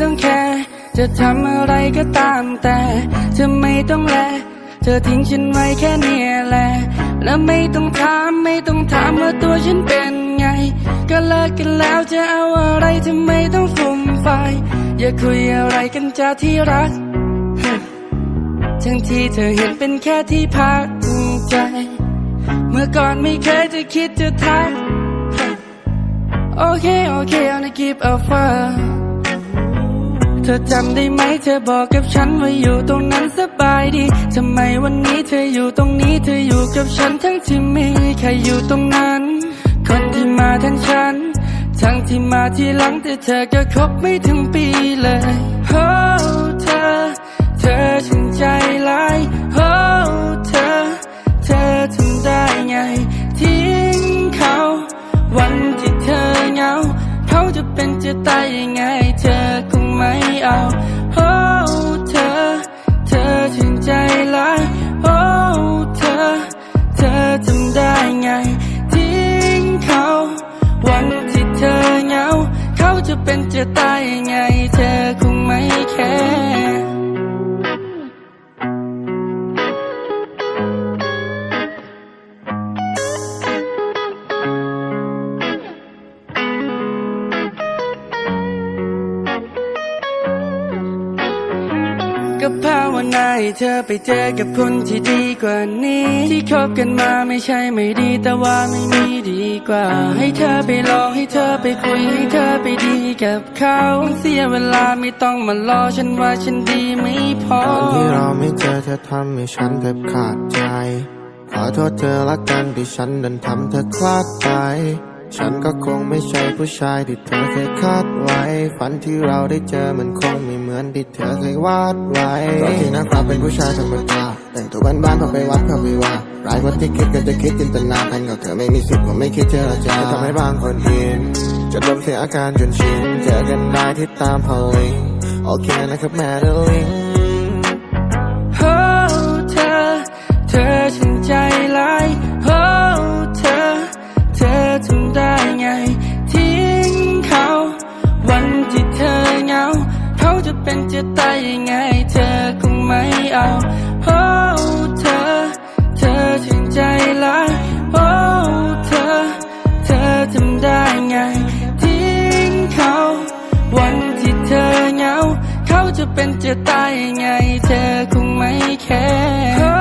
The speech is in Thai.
ต้องแคร์จะทำอะไรก็ตามแต่เธอไม่ต้องแล เธอทิ้งฉันไว้แค่เนี้ยแหละ แล้วไม่ต้องถามไม่ต้องถามว่าตัวฉันเป็นไง ก็เลิกกันแล้วจะเอาอะไรทำไมต้องฟุ่มไฟายอย่าคุยอะไรกันจ้าที่รัก ทั้งที่เธอเห็นเป็นแค่ที่พักใจ เมื่อก่อนไม่เคยจะคิดจะทัก โอเค โอเคเอาในกีบ เธอจำได้ไหมเธอบอกกับฉันว่าอยู่ตรงนั้นสบายดี ทำไมวันนี้เธออยู่ตรงนี้เธออยู่กับฉันทั้งที่ไม่มีใครอยู่ตรงนั้น คนที่มาทั้งฉัน ทั้งที่มาที่หลังแต่เธอก็คบไม่ถึงปีเลยโอ้เธอ เธอฉันใจร้ายโอ้เธอ เธอทำได้ไง ทิ้งเขา วันที่เธอเหงา เขาจะเป็นจะตายยังไง ไก็ภาวนาให้เธอไปเจอกับคนที่ดีกว่านี้ ที่คบกันมาไม่ใช่ไม่ดีแต่ว่าไม่มีดีกว่า ให้เธอไปลองให้เธอไปคุยให้เธอไปดีกับเขาเสียเวลาไม่ต้องมารอฉันว่าฉันดีไม่พอตอนที่เราไม่เจอเธอทำให้ฉันแทบขาดใจ ขอโทษเธอละกันที่ฉันดันทำเธอคลาดไป ฉันก็คงไม่ใช่ผู้ชายที่เธอเคยคาดไว้ ฝันที่เราได้เจอมันคงไม่เหมือนที่เธอเคยวาดไว้ก็ที่นะครับเป็นผู้ชายธรรมดาแต่งตัวบ้านๆพอไปวัดพอไปว่าร้ายกว่าที่คิดก็จะคิดจินตนาการกับเธอไม่มีสิทธิ์ผมไม่คิดเจรจาจะทำให้บางคนอินจะลมเสียอาการจนชินเจอกันได้ที่ตามพอลิงโอเคนะครับแม่เดลิง เขาจะเป็นจะตายยังไง เธอคงไม่เอาโอ้เธอ เธอถึงใจร้ายโอ้เธอ เธอทำได้ไง ทิ้งเขา วันที่เธอเหงา เขาจะเป็นจะตายยังไง เธอคงไม่แคร์